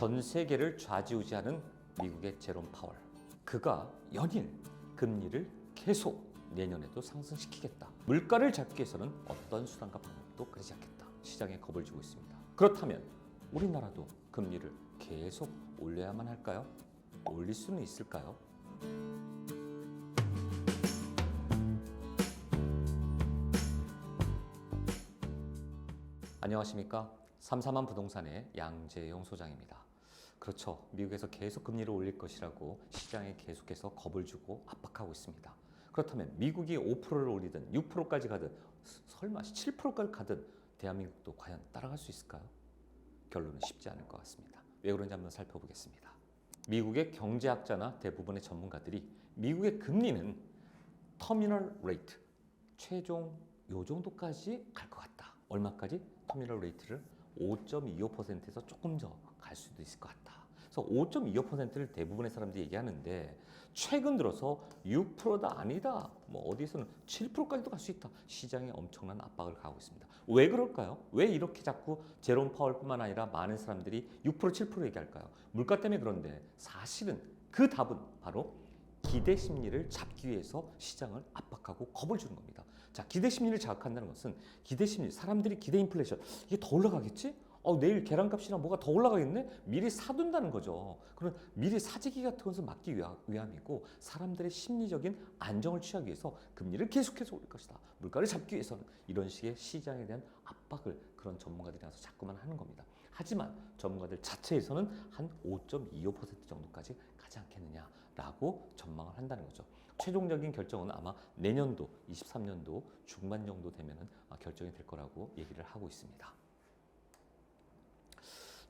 전 세계를 좌지우지하는 미국의 제롬 파월. 그가 연일 금리를 계속 내년에도 상승시키겠다. 물가를 잡기 위해서는 어떤 수단과 방법도 그러지 않겠다. 시장에 겁을 주고 있습니다. 그렇다면 우리나라도 금리를 계속 올려야만 할까요? 올릴 수는 있을까요? 안녕하십니까? 삼삼한 부동산의 양재용 소장입니다. 그렇죠. 미국에서 계속 금리를 올릴 것이라고 시장에 계속해서 겁을 주고 압박하고 있습니다. 그렇다면 미국이 5%를 올리든 6%까지 가든 스- 설마 7%까지 가든 대한민국도 과연 따라갈 수 있을까요? 결론은 쉽지 않을 것 같습니다. 왜 그런지 한번 살펴보겠습니다. 미국의 경제학자나 대부분의 전문가들이 미국의 금리는 터미널 레이트 최종 요 정도까지 갈 것 같다. 얼마까지? 터미널 레이트를 5.25%에서 조금 더 갈 수도 있을 것 같다. 그래서 5.25%를 대부분의 사람들이 얘기하는데 최근 들어서 6%다 아니다. 뭐 어디서는 7%까지도 갈 수 있다. 시장에 엄청난 압박을 가하고 있습니다. 왜 그럴까요? 왜 이렇게 자꾸 제롬 파월뿐만 아니라 많은 사람들이 6% 7% 얘기할까요? 물가 때문에 그런데 사실은 그 답은 바로 기대 심리를 잡기 위해서 시장을 압박하고 겁을 주는 겁니다. 자, 기대 심리를 자극한다는 것은 기대 심리, 사람들이 기대 인플레이션 이게 더 올라가겠지? 어, 내일 계란값이나 뭐가 더 올라가겠네? 미리 사둔다는 거죠. 그런 미리 사재기 같은 것을 막기 위함이고 사람들의 심리적인 안정을 취하기 위해서 금리를 계속해서 올릴 것이다. 물가를 잡기 위해서는 이런 식의 시장에 대한 압박을 그런 전문가들이 나서 자꾸만 하는 겁니다. 하지만 전문가들 자체에서는 한 5.25% 정도까지 가지 않겠느냐라고 전망을 한다는 거죠. 최종적인 결정은 아마 내년도 23년도 중반 정도 되면은 아, 결정이 될 거라고 얘기를 하고 있습니다.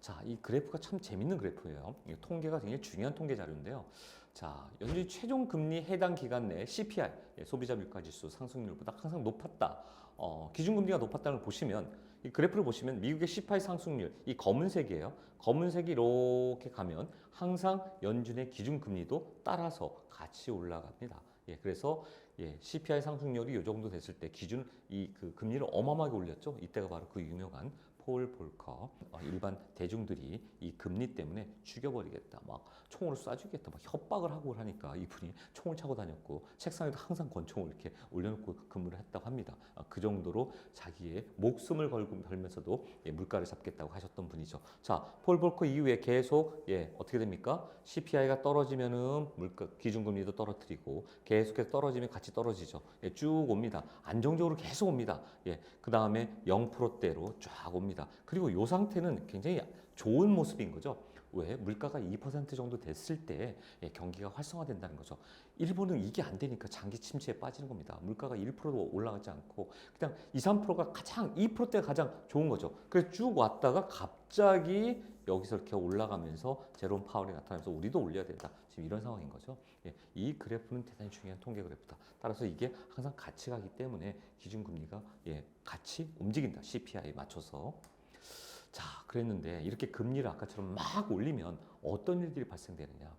자, 이 그래프가 참 재밌는 그래프예요. 이 통계가 굉장히 중요한 통계 자료인데요. 자, 연준이 최종 금리 해당 기간 내 CPI, 예, 소비자 물가 지수 상승률보다 항상 높았다. 어, 기준금리가 높았다는 걸 보시면 이 그래프를 보시면 미국의 CPI 상승률, 이 검은색이에요. 검은색이 이렇게 가면 항상 연준의 기준금리도 따라서 같이 올라갑니다. 예, 그래서 예, CPI 상승률이 이 정도 됐을 때 기준 이 그 금리를 어마어마하게 올렸죠. 이때가 바로 그 유명한 폴 볼커. 어, 일반 대중들이 이 금리 때문에 죽여버리겠다. 막 총으로 쏴주겠다. 막 협박을 하고 하니까 이분이 총을 차고 다녔고 책상에도 항상 권총을 이렇게 올려놓고 근무를 했다고 합니다. 어, 그 정도로 자기의 목숨을 걸면서도 예, 물가를 잡겠다고 하셨던 분이죠. 자폴 볼커 이후에 계속 예 어떻게 됩니까? CPI가 떨어지면은 물가 기준금리도 떨어뜨리고 계속해서 떨어지면 같이 떨어지죠. 예, 쭉 옵니다. 안정적으로 계속 옵니다. 예그 다음에 0%대로 쫙 옵니다 그리고 이 상태는 굉장히 좋은 모습인 거죠. 왜? 물가가 2% 정도 됐을 때 예, 경기가 활성화된다는 거죠. 일본은 이게 안 되니까 장기 침체에 빠지는 겁니다. 물가가 1%도 올라가지 않고 그냥 2, 3%가 가장 2%대가 가장 좋은 거죠. 그래서 쭉 왔다가 갑자기 여기서 이렇게 올라가면서 제롬 파월이 나타나면서 우리도 올려야 된다. 지금 이런 상황인 거죠. 예, 이 그래프는 대단히 중요한 통계 그래프다. 따라서 이게 항상 같이 가기 때문에 기준금리가 예, 같이 움직인다. CPI에 맞춰서. 자, 그랬는데 이렇게 금리를 아까처럼 막 올리면 어떤 일들이 발생되느냐?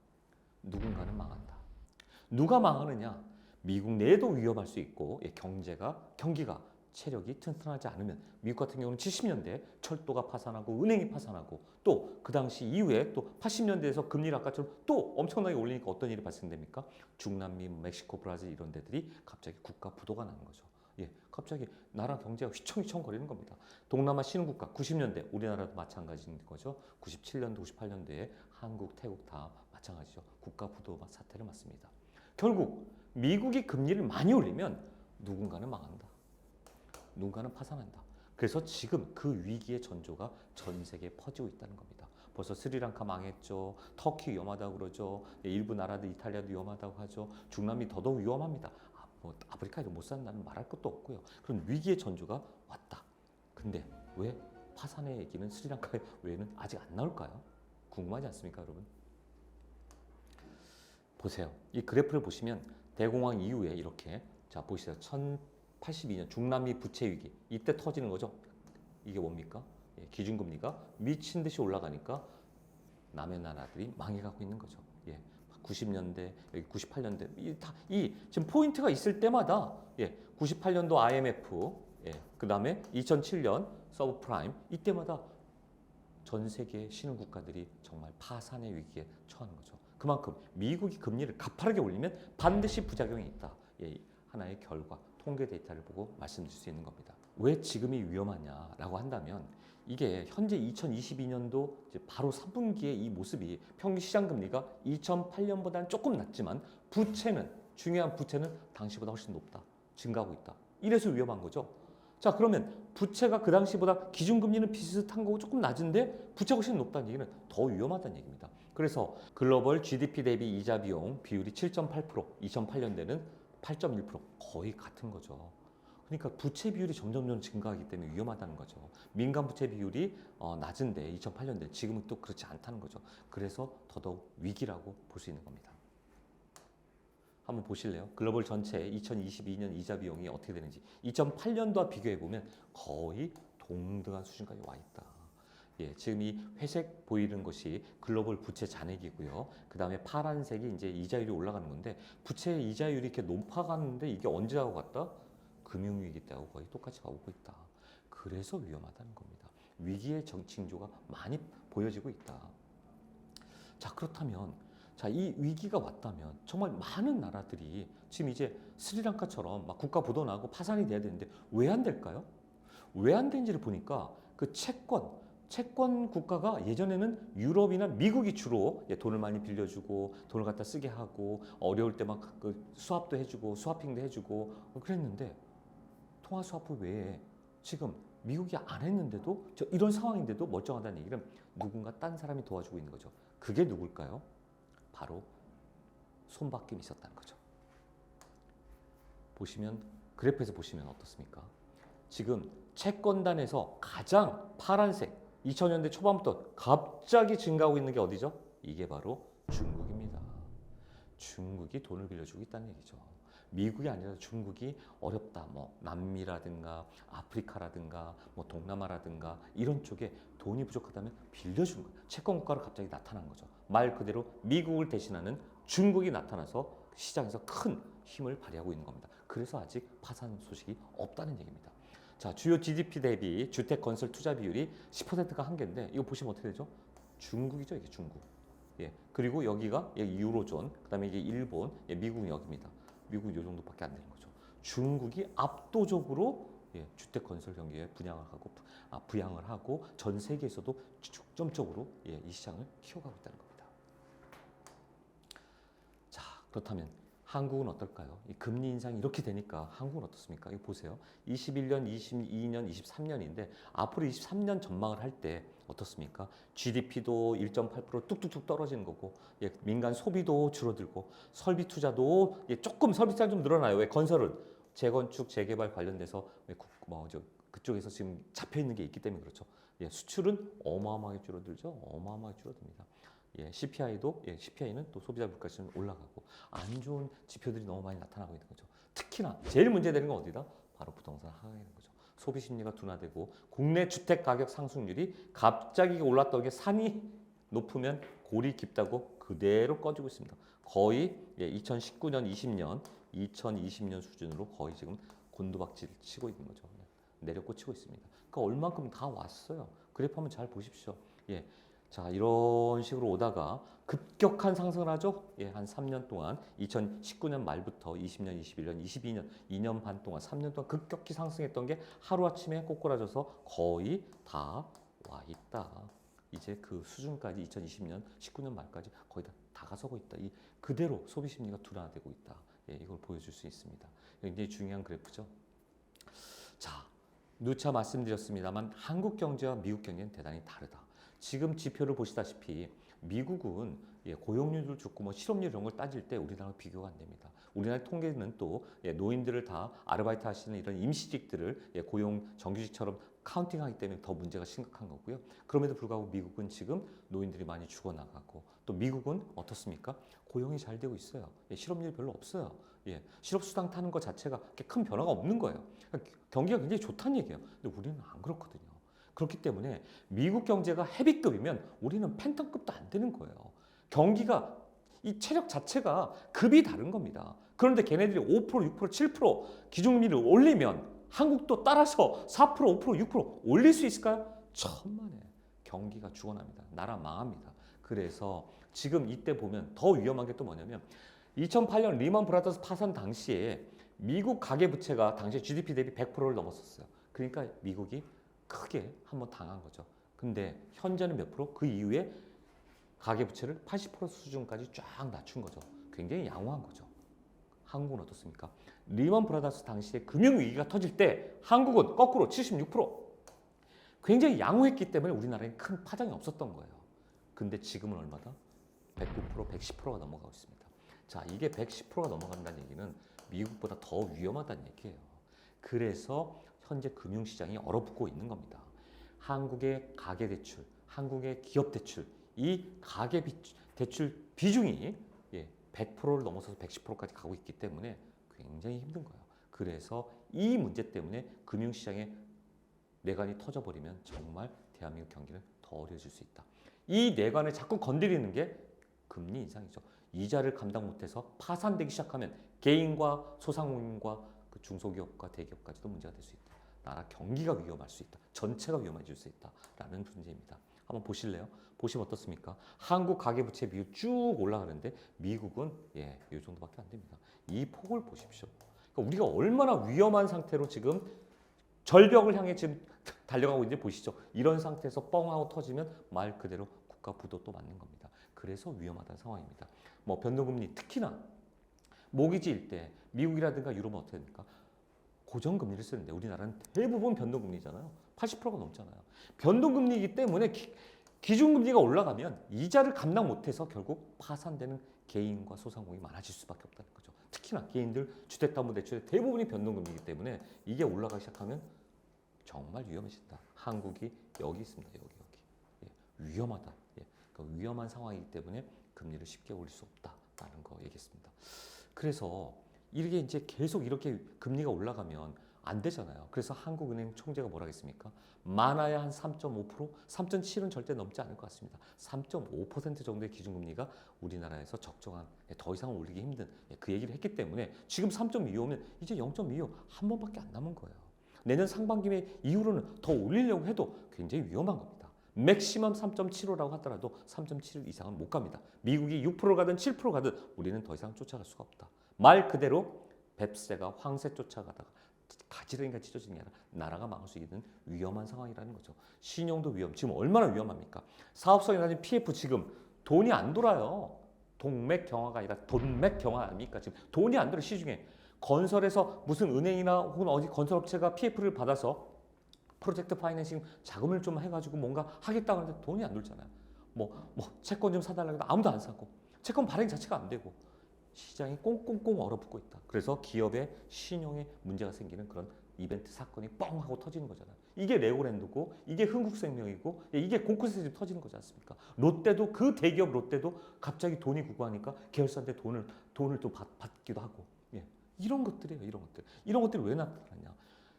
누군가는 망한다. 누가 망하느냐? 미국 내도 위험할 수 있고 예, 경제가 경기가 체력이 튼튼하지 않으면 미국 같은 경우는 70년대 철도가 파산하고 은행이 파산하고 또 그 당시 이후에 또 80년대에서 금리를 아까처럼 또 엄청나게 올리니까 어떤 일이 발생됩니까? 중남미, 멕시코, 브라질 이런 데들이 갑자기 국가 부도가 나는 거죠. 예, 갑자기 나라 경제가 휘청휘청 거리는 겁니다. 동남아 신흥국가 90년대 우리나라도 마찬가지인 거죠. 97년도, 98년도에 한국, 태국 다 마찬가지죠. 국가 부도 사태를 맞습니다. 결국 미국이 금리를 많이 올리면 누군가는 망한다. 누군가는 파산한다. 그래서 지금 그 위기의 전조가 전 세계에 퍼지고 있다는 겁니다. 벌써 스리랑카 망했죠. 터키 위험하다고 그러죠. 예, 일부 나라들 이탈리아도 위험하다고 하죠. 중남미 더더욱 위험합니다. 아, 뭐 아프리카에도 못 산다는 말할 것도 없고요. 그런 위기의 전조가 왔다. 근데 왜 파산의 얘기는 스리랑카 외에는 아직 안 나올까요? 궁금하지 않습니까, 여러분? 보세요. 이 그래프를 보시면 대공황 이후에 이렇게 자 보시죠. 1082년 중남미 부채 위기 이때 터지는 거죠. 이게 뭡니까? 예, 기준금리가 미친 듯이 올라가니까 남의 나라들이 망해가고 있는 거죠. 예, 90년대 여기 98년대 이다이 지금 포인트가 있을 때마다 예, 98년도 IMF 예, 그 다음에 2007년 서브프라임 이때마다 전 세계 신흥 국가들이 정말 파산의 위기에 처하는 거죠. 그만큼 미국이 금리를 가파르게 올리면 반드시 부작용이 있다. 예, 하나의 결과, 통계 데이터를 보고 말씀드릴 수 있는 겁니다. 왜 지금이 위험하냐라고 한다면 이게 현재 2022년도 바로 3분기의 이 모습이 평균 시장 금리가 2008년보다는 조금 낮지만 부채는 중요한 부채는 당시보다 훨씬 높다. 증가하고 있다. 이래서 위험한 거죠. 자, 그러면 부채가 그 당시보다 기준금리는 비슷한 거고 조금 낮은데 부채가 훨씬 높다는 얘기는 더 위험하다는 얘기입니다. 그래서 글로벌 GDP 대비 이자 비용 비율이 7.8%, 2008년대는 8.1% 거의 같은 거죠. 그러니까 부채 비율이 점점점 증가하기 때문에 위험하다는 거죠. 민간 부채 비율이 어, 낮은데 2008년대 지금은 또 그렇지 않다는 거죠. 그래서 더더욱 위기라고 볼 수 있는 겁니다. 한번 보실래요? 글로벌 전체 2022년 이자 비용이 어떻게 되는지 2008년도와 비교해 보면 거의 동등한 수준까지 와 있다. 예, 지금 이 회색 보이는 것이 글로벌 부채 잔액이고요. 그 다음에 파란색이 이제 이자율이 올라가는 건데 부채 이자율이 이렇게 높아가는데 이게 언제 하고 갔다? 금융위기 때하고 거의 똑같이 가고 있다. 그래서 위험하다는 겁니다. 위기의 정- 징조가 많이 보여지고 있다. 자 그렇다면 자 이 위기가 왔다면 정말 많은 나라들이 지금 이제 스리랑카처럼 막 국가 부도나고 파산이 돼야 되는데 왜 안 될까요? 왜안 되는지를 보니까 그 채권 채권 국가가 예전에는 유럽이나 미국이 주로 예, 돈을 많이 빌려주고 돈을 갖다 쓰게 하고 어려울 때 막 그 수합도 해주고 수합핑도 해주고 그랬는데 통화 수합부 외에 지금 미국이 안 했는데도 저 이런 상황인데도 멀쩡하다는 얘기는 누군가 딴 사람이 도와주고 있는 거죠. 그게 누굴까요? 바로 손바뀜이 있었다는 거죠. 보시면 그래프에서 보시면 어떻습니까? 지금 채권단에서 가장 파란색 2000년대 초반부터 갑자기 증가하고 있는 게 어디죠? 이게 바로 중국입니다. 중국이 돈을 빌려주고 있다는 얘기죠. 미국이 아니라 중국이 어렵다. 뭐 남미라든가 아프리카라든가 뭐 동남아라든가 이런 쪽에 돈이 부족하다면 빌려주는 거예요. 채권 국가로 갑자기 나타난 거죠. 말 그대로 미국을 대신하는 중국이 나타나서 시장에서 큰 힘을 발휘하고 있는 겁니다. 그래서 아직 파산 소식이 없다는 얘기입니다. 자, 주요 GDP 대비 주택 건설 투자 비율이 10%가 한계인데 이거 보시면 어떻게 되죠? 중국이죠, 이게 중국. 예. 그리고 여기가 여기 유로존, 그다음에 이게 일본, 예, 미국 여기입니다. 미국 요 정도밖에 안 되는 거죠. 중국이 압도적으로 예, 주택 건설 경기에 분양을 하고 부- 아, 부양을 하고 전 세계에서도 중점적으로 예, 이 시장을 키워가고 있다는 겁니다. 자 그렇다면 한국은 어떨까요? 이 금리 인상이 이렇게 되니까 한국은 어떻습니까? 이거 보세요. 21년, 22년, 23년인데 앞으로 23년 전망을 할 때 어떻습니까? GDP도 1.8% 뚝뚝뚝 떨어지는 거고 예, 민간 소비도 줄어들고 설비 투자도 예, 조금 설비 투자 좀 늘어나요. 왜 건설은 재건축 재개발 관련돼서 왜 국- 뭐, 저, 그쪽에서 지금 잡혀 있는 게 있기 때문에 그렇죠. 예, 수출은 어마어마하게 줄어들죠. 어마어마하게 줄어듭니다. 예, CPI도 예, CPI는 또 소비자 물가지수는 올라가고 안 좋은 지표들이 너무 많이 나타나고 있는 거죠. 특히나 제일 문제되는 건 어디다? 바로 부동산 하락인 거죠. 소비 심리가 둔화되고 국내 주택 가격 상승률이 갑자기 올랐던 게 산이 높으면 골이 깊다고 그대로 꺼지고 있습니다. 거의 예, 2019년, 20년, 2020년 수준으로 거의 지금 곤두박질 치고 있는 거죠. 내려 꽂히고 있습니다. 그러니까 얼만큼 다 왔어요. 그래프 한번 잘 보십시오. 예. 자, 이런 식으로 오다가 급격한 상승을 하죠. 예, 한 3년 동안 2019년 말부터 20년, 21년, 22년 2년 반 동안 3년 동안 급격히 상승했던 게 하루아침에 꼬꾸라져서 거의 다 와 있다. 이제 그 수준까지 2020년, 19년 말까지 거의 다 다가서고 있다. 이 그대로 소비 심리가 둔화되고 있다. 예, 이걸 보여줄 수 있습니다. 굉장히 중요한 그래프죠. 자, 누차 말씀드렸습니다만 한국 경제와 미국 경제는 대단히 다르다. 지금 지표를 보시다시피 미국은 예, 고용률도 좋고 뭐 실업률 이런 걸 따질 때 우리나라와 비교가 안 됩니다. 우리나라 통계는 또 예, 노인들을 다 아르바이트 하시는 이런 임시직들을 예, 고용 정규직처럼 카운팅하기 때문에 더 문제가 심각한 거고요. 그럼에도 불구하고 미국은 지금 노인들이 많이 죽어나가고 또 미국은 어떻습니까? 고용이 잘 되고 있어요. 예, 실업률이 별로 없어요. 예, 실업수당 타는 것 자체가 큰 변화가 없는 거예요. 그러니까 경기가 굉장히 좋다는 얘기예요. 근데 우리는 안 그렇거든요. 그렇기 때문에 미국 경제가 헤비급이면 우리는 팬텀급도 안 되는 거예요. 경기가 이 체력 자체가 급이 다른 겁니다. 그런데 걔네들이 5%, 6%, 7% 기준금리를 올리면 한국도 따라서 4%, 5%, 6% 올릴 수 있을까요? 천만에 경기가 죽어납니다. 나라 망합니다. 그래서 지금 이때 보면 더 위험한 게 또 뭐냐면 2008년 리먼 브라더스 파산 당시에 미국 가계 부채가 당시 GDP 대비 100%를 넘었었어요. 그러니까 미국이 크게 한번 당한 거죠. 근데 현재는 몇 프로? 그 이후에 가계 부채를 80% 수준까지 쫙 낮춘 거죠. 굉장히 양호한 거죠. 한국은 어떻습니까? 리먼 브라더스 당시에 금융 위기가 터질 때 한국은 거꾸로 76% 굉장히 양호했기 때문에 우리나라에 큰 파장이 없었던 거예요. 근데 지금은 얼마다? 109%, 110%가 넘어가고 있습니다. 자, 이게 110%가 넘어간다는 얘기는 미국보다 더 위험하다는 얘기예요. 그래서 현재 금융시장이 얼어붙고 있는 겁니다. 한국의 가계 대출, 한국의 기업 대출, 이 가계 비- 대출 비중이 예, 100%를 넘어서서 110%까지 가고 있기 때문에 굉장히 힘든 거예요. 그래서 이 문제 때문에 금융시장에 내관이 터져버리면 정말 대한민국 경기는 더 어려워질 수 있다. 이 내관을 자꾸 건드리는 게 금리 인상이죠. 이자를 감당 못해서 파산되기 시작하면 개인과 소상공인과 그 중소기업과 대기업까지도 문제가 될 수 있다. 나라 경기가 위험할 수 있다. 전체가 위험해질 수 있다라는 문제입니다. 한번 보실래요? 보시면 어떻습니까? 한국 가계부채 비율 쭉 올라가는데 미국은 예, 이 정도밖에 안 됩니다. 이 폭을 보십시오. 그러니까 우리가 얼마나 위험한 상태로 지금 절벽을 향해 지금 달려가고 있는지 보시죠. 이런 상태에서 뻥하고 터지면 말 그대로 국가 부도 또 맞는 겁니다. 그래서 위험하다는 상황입니다. 뭐 변동금리 특히나 모기지일 때 미국이라든가 유럽은 어떻게 됩니까? 고정금리를 쓰는데 우리나라는 대부분 변동금리잖아요. 80%가 넘잖아요. 변동금리이기 때문에 기, 기준금리가 올라가면 이자를 감당 못해서 결국 파산되는 개인과 소상공인이 많아질 수밖에 없다는 거죠. 특히나 개인들 주택담보대출의 대부분이 변동금리이기 때문에 이게 올라가기 시작하면 정말 위험해진다. 한국이 여기 있습니다. 여기 여기 예, 위험하다. 예, 그러니까 위험한 상황이기 때문에 금리를 쉽게 올릴 수 없다라는 거 얘기했습니다. 그래서 이게 이제 계속 이렇게 금리가 올라가면 안 되잖아요. 그래서 한국은행 총재가 뭐라 했습니까? 많아야 한 3.5%, 3.7은 절대 넘지 않을 것 같습니다. 3.5% 정도의 기준금리가 우리나라에서 적정한 예, 더 이상 올리기 힘든 예, 그 얘기를 했기 때문에 지금 3.25면 이제 0.25 한 번밖에 안 남은 거예요. 내년 상반기 이후로는 더 올리려고 해도 굉장히 위험한 겁니다. 맥시멈 3.75라고 하더라도 3.7 이상은 못 갑니다. 미국이 6% 가든 7% 가든 우리는 더 이상 쫓아갈 수가 없다. 말 그대로 뱁새가 황새 쫓아가다가 가지런히가 찢어지는 게 아니라 나라가 망할 수 있는 위험한 상황이라는 거죠. 신용도 위험. 지금 얼마나 위험합니까? 사업성이라는 PF 지금 돈이 안 돌아요. 동맥 경화가 아니라 돈맥 경화 아닙니까? 지금 돈이 안 돌아 시중에 건설에서 무슨 은행이나 혹은 어디 건설업체가 PF를 받아서 프로젝트 파이낸싱 자금을 좀 해가지고 뭔가 하겠다 하는데 돈이 안 돌잖아요. 뭐, 뭐 채권 좀 사달라고 해도 아무도 안 사고 채권 발행 자체가 안 되고 시장이 꽁꽁꽁 얼어붙고 있다. 그래서 기업의 신용에 문제가 생기는 그런 이벤트 사건이 뻥 하고 터지는 거잖아요. 이게 레고랜드고 이게 흥국생명이고 예, 이게 공쿠스에서 터지는 거지 않습니까? 롯데도 그 대기업 롯데도 갑자기 돈이 구구하니까 계열사한테 돈을 돈을 또 받, 받기도 하고 예. 이런 것들이에요. 이런 것들. 이런 것들이 왜 나타나냐?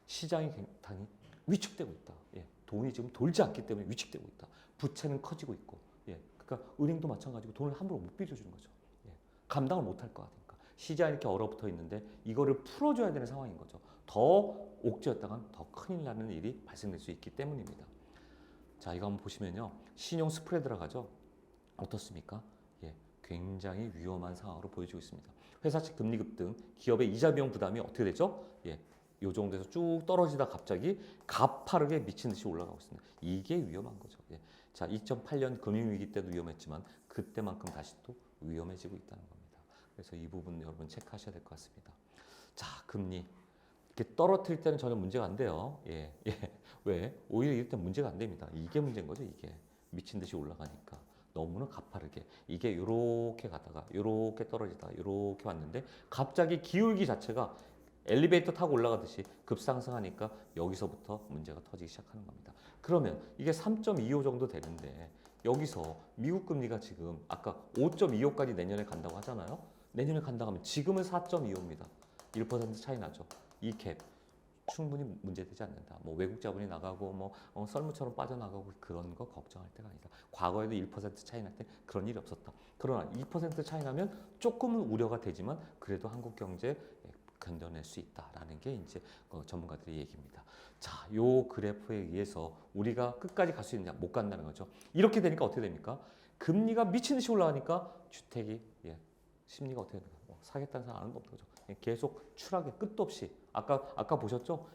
시장이 굉장히 위축되고 있다. 예. 돈이 지금 돌지 않기 때문에 위축되고 있다. 부채는 커지고 있고, 예. 그러니까 은행도 마찬가지고 돈을 함부로 못 빌려주는 거죠. 예. 감당을 못할것 같으니까 시장이 이렇게 얼어붙어 있는데 이거를 풀어줘야 되는 상황인 거죠. 더 옥죄었다간 더 큰일 나는 일이 발생될 수 있기 때문입니다. 자, 이거 한번 보시면요, 신용 스프레드라 가죠. 어떻습니까? 예, 굉장히 위험한 상황으로 보여지고 있습니다. 회사 측 금리 급등, 기업의 이자 비용 부담이 어떻게 되죠? 예, 요 정도에서 쭉 떨어지다 갑자기 가파르게 미친 듯이 올라가고 있습니다. 이게 위험한 거죠. 예. 자, 2008년 금융위기 때도 위험했지만 그때만큼 다시 또 위험해지고 있다는 겁니다. 그래서 이 부분 여러분 체크하셔야 될 것 같습니다. 자, 금리 이렇게 떨어뜨릴 때는 전혀 문제가 안 돼요. 예, 예. 왜? 오히려 이럴 때 문제가 안 됩니다. 이게 문제인 거죠. 이게 미친 듯이 올라가니까 너무나 가파르게 이게 요렇게 가다가 요렇게 떨어지다가 요렇게 왔는데 갑자기 기울기 자체가 엘리베이터 타고 올라가듯이 급상승하니까 여기서부터 문제가 터지기 시작하는 겁니다. 그러면 이게 3.25 정도 되는데 여기서 미국 금리가 지금 아까 5.25까지 내년에 간다고 하잖아요. 내년에 간다고 하면 지금은 4.25입니다. 1% 차이 나죠. 이 갭 충분히 문제되지 않는다. 뭐 외국 자본이 나가고 뭐 어, 썰무처럼 빠져나가고 그런 거 걱정할 때가 아니다. 과거에도 1% 차이 날 때 그런 일이 없었다. 그러나 2% 차이 나면 조금은 우려가 되지만 그래도 한국 경제 견뎌낼 수 있다라는 게 이제 어, 전문가들의 얘기입니다. 자, 요 그래프에 의해서 우리가 끝까지 갈 수 있느냐 못 간다는 거죠. 이렇게 되니까 어떻게 됩니까? 금리가 미친 듯이 올라가니까 주택이 예, 심리가 어떻게 됩니까? 어, 사겠다는 사람 아무도 없는 거죠. 예, 계속 추락에 끝도 없이 아까 아까 보셨죠?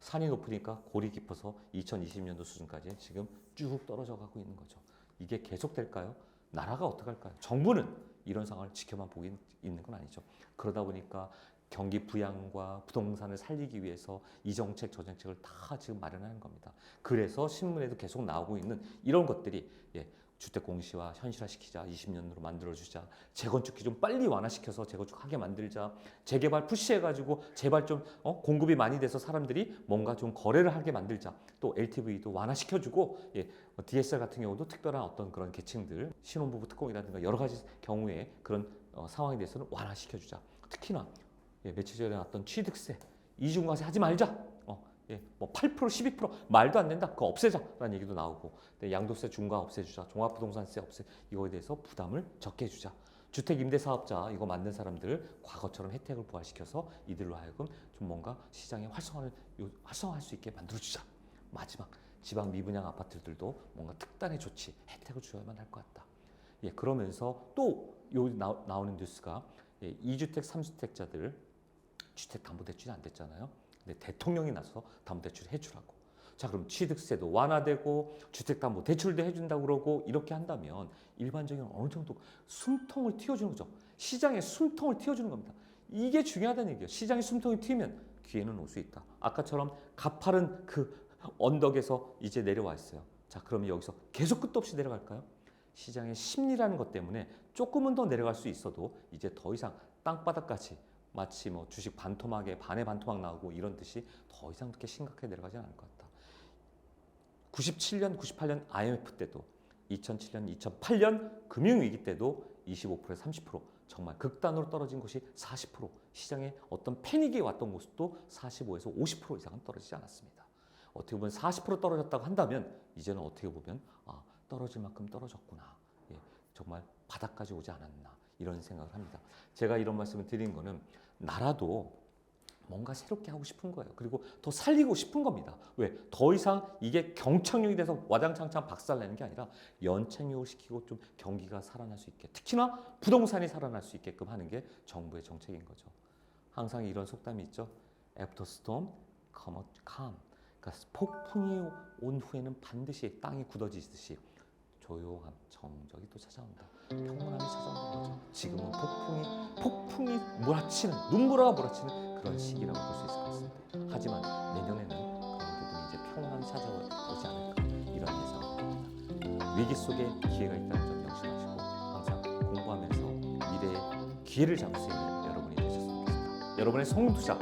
산이 높으니까 골이 깊어서 2020년도 수준까지 지금 쭉 떨어져 가고 있는 거죠. 이게 계속될까요? 나라가 어떡할까요? 정부는 이런 상황을 지켜만 보고 있- 있는 건 아니죠. 그러다 보니까 경기 부양과 부동산을 살리기 위해서 이 정책 저 정책을 다 지금 마련하는 겁니다. 그래서 신문에도 계속 나오고 있는 이런 것들이 예, 주택 공시화 현실화시키자 20년으로 만들어주자 재건축 기준 빨리 완화시켜서 재건축하게 만들자 재개발 푸시해가지고 제발 좀 어, 공급이 많이 돼서 사람들이 뭔가 좀 거래를 하게 만들자 또 LTV도 완화시켜주고 예, 뭐 DSR 같은 경우도 특별한 어떤 그런 계층들 신혼부부 특공이라든가 여러 가지 경우에 그런 어, 상황에 대해서는 완화시켜주자 특히나 예, 며칠 전에 나왔던 취득세 이중과세 하지 말자. 어, 예, 뭐 8% 12% 말도 안 된다. 그거 없애자라는 얘기도 나오고. 네, 양도세 중과 없애주자. 종합부동산세 없애 이거에 대해서 부담을 적게 해주자. 주택 임대 사업자 이거 만든 사람들 과거처럼 혜택을 부활시켜서 이들로 하여금 좀 뭔가 시장의 활성화를 요- 활성화할 수 있게 만들어주자. 마지막 지방 미분양 아파트들도 뭔가 특단의 조치 혜택을 주어야만 할 것 같다. 예, 그러면서 또 요 나오는 뉴스가 예, 2주택, 3주택자들 주택 담보대출이 안 됐잖아요. 근데 대통령이 나서 담보대출 해주라고. 자 그럼 취득세도 완화되고 주택담보 대출도 해준다고 그러고 이렇게 한다면 일반적인 어느 정도 숨통을 틔워주는 거죠. 시장에 숨통을 틔워주는 겁니다. 이게 중요하다는 얘기예요. 시장에 숨통이 튀면 기회는 올 수 있다. 아까처럼 가파른 그 언덕에서 이제 내려와 있어요. 자, 그러면 여기서 계속 끝도 없이 내려갈까요? 시장의 심리라는 것 때문에 조금은 더 내려갈 수 있어도 이제 더 이상 땅바닥까지 마치 뭐 주식 반토막에 반에 반토막 나오고 이런 듯이 더 이상 그렇게 심각하게 내려가지 않을 것 같다. 97년, 98년 IMF 때도 2007년, 2008년 금융위기 때도 25%에 30% 정말 극단으로 떨어진 곳이 40% 시장에 어떤 패닉이 왔던 곳도 45에서 50% 이상은 떨어지지 않았습니다. 어떻게 보면 40% 떨어졌다고 한다면 이제는 어떻게 보면 아, 떨어질 만큼 떨어졌구나. 예, 정말 바닥까지 오지 않았나 이런 생각을 합니다. 제가 이런 말씀을 드리는 거는 나라도 뭔가 새롭게 하고 싶은 거예요. 그리고 더 살리고 싶은 겁니다. 왜? 더 이상 이게 경착륙이 돼서 와장창창 박살내는 게 아니라 연착륙을 시키고 좀 경기가 살아날 수 있게 특히나 부동산이 살아날 수 있게끔 하는 게 정부의 정책인 거죠. 항상 이런 속담이 있죠. After storm, come. 그러니까 폭풍이 온 후에는 반드시 땅이 굳어지듯이 조용함, 정적이 또 찾아온다. 평온함이 찾아오는 거죠. 지금은 폭풍이 폭풍이 몰아치는 눈보라가 몰아치는 그런 시기라고 볼 수 있을 것 같습니다. 하지만 내년에는 그런 부분이 이제 평온함이 찾아오지 않을까 이런 예상을 합니다. 위기 속에 기회가 있다는 점 명심하시고 항상 공부하면서 미래의 기회를 잡을 수 있는 여러분이 되셨으면 좋겠습니다. 여러분의 성투자